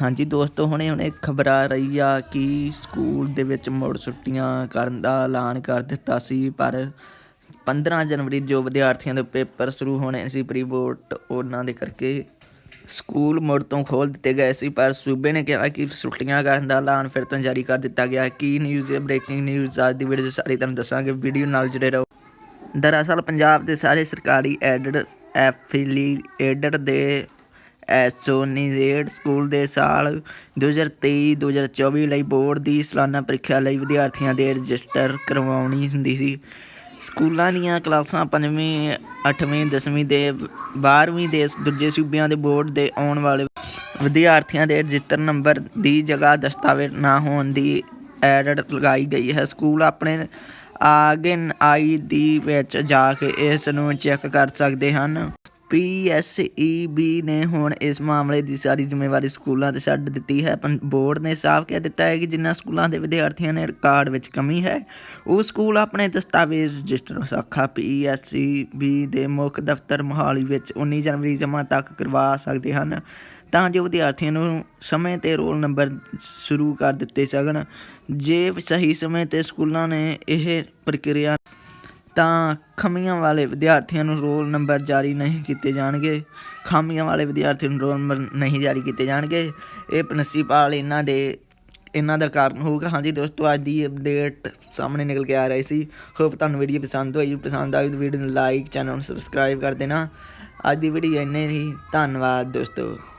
ਹਾਂਜੀ ਦੋਸਤੋ, ਹੁਣੇ ਹੁਣੇ ਖਬਰ ਆ ਰਹੀ ਆ ਕਿ ਸਕੂਲ ਦੇ ਵਿੱਚ ਮੁੜ ਛੁੱਟੀਆਂ ਕਰਨ ਦਾ ਐਲਾਨ ਕਰ ਦਿੱਤਾ ਸੀ, ਪਰ 15 ਜਨਵਰੀ ਜੋ ਵਿਦਿਆਰਥੀਆਂ ਦੇ ਪੇਪਰ ਸ਼ੁਰੂ ਹੋਣੇ ਸੀ ਪ੍ਰੀ ਬੋਰਡ ਉਹਨਾਂ ਦੇ ਕਰਕੇ ਸਕੂਲ ਮੁੜ ਤੋਂ ਖੋਲ ਦਿੱਤੇ ਗਏ ਸੀ, ਪਰ ਸੂਬੇ ਨੇ ਕਿਹਾ ਕਿ ਛੁੱਟੀਆਂ ਕਰਨ ਦਾ ਐਲਾਨ ਫਿਰ ਤੋਂ ਜਾਰੀ ਕਰ ਦਿੱਤਾ ਗਿਆ। ਕੀ ਨਿਊਜ਼ ਹੈ? ਬ੍ਰੇਕਿੰਗ ਨਿਊਜ਼ ਅੱਜ ਦੀ ਵੀਡੀਓ ਸਾਰੀ ਤੁਹਾਨੂੰ ਦੱਸਾਂਗੇ। ਵੀਡੀਓ ਨਾਲ ਜੁੜੇ ਰਹੋ। ਦਰਅਸਲ ਪੰਜਾਬ ਦੇ ਸਾਰੇ ਸਰਕਾਰੀ ਐਡਡ ਐਫੀਲੀਏਟਡ ਦੇ ਐਸੋਨੀਏਟ ਸਕੂਲ ਦੇ ਸਾਲ 2023-2024 ਲਈ ਬੋਰਡ ਦੀ ਸਾਲਾਨਾ ਪ੍ਰੀਖਿਆ ਲਈ ਵਿਦਿਆਰਥੀਆਂ ਦੇ ਰਜਿਸਟਰ ਕਰਵਾਉਣੀ ਹੁੰਦੀ ਸੀ। ਸਕੂਲਾਂ ਦੀਆਂ ਕਲਾਸਾਂ 5ਵੀਂ 8ਵੀਂ 10ਵੀਂ ਦੇ 12ਵੀਂ ਦੇ ਦੂਜੇ ਸੂਬਿਆਂ ਦੇ ਬੋਰਡ ਦੇ ਆਉਣ ਵਾਲੇ ਵਿਦਿਆਰਥੀਆਂ ਦੇ ਰਜਿਸਟਰ ਨੰਬਰ ਦੀ ਜਗ੍ਹਾ ਦਸਤਾਵੇਜ਼ ਨਾ ਹੋਣ ਦੀ ਐਡਡ ਲਗਾਈ ਗਈ ਹੈ। ਸਕੂਲ ਆਪਣੇ ਆਗਨ ਆਈ ਦੀ ਵਿੱਚ ਜਾ ਕੇ ਇਸ ਨੂੰ ਚੈੱਕ ਕਰ ਸਕਦੇ ਹਨ। ਪੀਐਸਈਬੀ ਨੇ ਹੁਣ ਇਸ ਮਾਮਲੇ ਦੀ ਸਾਰੀ ਜ਼ਿੰਮੇਵਾਰੀ ਸਕੂਲਾਂ ਤੇ ਛੱਡ ਦਿੱਤੀ ਹੈ। ਪੰ, ਬੋਰਡ ਨੇ ਸਾਫ਼ ਕਹਿ ਦਿੱਤਾ ਹੈ ਕਿ ਜਿਨ੍ਹਾਂ ਸਕੂਲਾਂ ਦੇ ਵਿਦਿਆਰਥੀਆਂ ਨੇ ਰਿਕਾਰਡ ਵਿੱਚ ਕਮੀ ਹੈ, ਉਹ ਸਕੂਲ ਆਪਣੇ ਦਸਤਾਵੇਜ਼ ਰਜਿਸਟਰ ਸ਼ਾਖਾ ਪੀਐਸਈਬੀ ਦੇ ਮੁੱਖ ਦਫ਼ਤਰ ਮੋਹਾਲੀ ਵਿੱਚ 19 ਜਨਵਰੀ ਜਮ੍ਹਾਂ ਤੱਕ ਕਰਵਾ ਸਕਦੇ ਹਨ ਤਾਂ ਜੋ ਵਿਦਿਆਰਥੀਆਂ ਨੂੰ ਸਮੇਂ ਤੇ ਰੋਲ ਨੰਬਰ ਸ਼ੁਰੂ ਕਰ ਦਿੱਤੇ ਸਕਣ। ਜੇ ਸਹੀ ਸਮੇਂ ਤੇ ਸਕੂਲਾਂ ਨੇ ਇਹ ਪ੍ਰਕਿਰਿਆ ਤਾਂ ਖਾਮੀਆਂ ਵਾਲੇ ਵਿਦਿਆਰਥੀਆਂ ਨੂੰ ਰੋਲ ਨੰਬਰ ਜਾਰੀ ਨਹੀਂ ਕੀਤੇ ਜਾਣਗੇ। ਖਾਮੀਆਂ ਵਾਲੇ ਵਿਦਿਆਰਥੀਆਂ ਨੂੰ ਰੋਲ ਨੰਬਰ ਨਹੀਂ ਜਾਰੀ ਕੀਤੇ ਜਾਣਗੇ। ਇਹ ਪ੍ਰਿੰਸੀਪਲ ਇਹਨਾਂ ਦੇ, ਇਹਨਾਂ ਦਾ ਕਾਰਨ ਹੋਊਗਾ। ਹਾਂਜੀ ਦੋਸਤੋ, ਅੱਜ ਦੀ ਅਪਡੇਟ ਸਾਹਮਣੇ ਨਿਕਲ ਕੇ ਆ ਰਹੀ ਸੀ। ਹੋਪ ਤੁਹਾਨੂੰ ਵੀਡੀਓ ਪਸੰਦ ਹੋਈ। ਪਸੰਦ ਆਈ ਤਾਂ ਵੀਡੀਓ ਨੂੰ ਲਾਈਕ ਚੈਨਲ ਨੂੰ ਸਬਸਕ੍ਰਾਈਬ ਕਰ ਦੇਣਾ। ਅੱਜ ਦੀ ਵੀਡੀਓ ਇੰਨੇ ਹੀ। ਧੰਨਵਾਦ ਦੋਸਤੋ।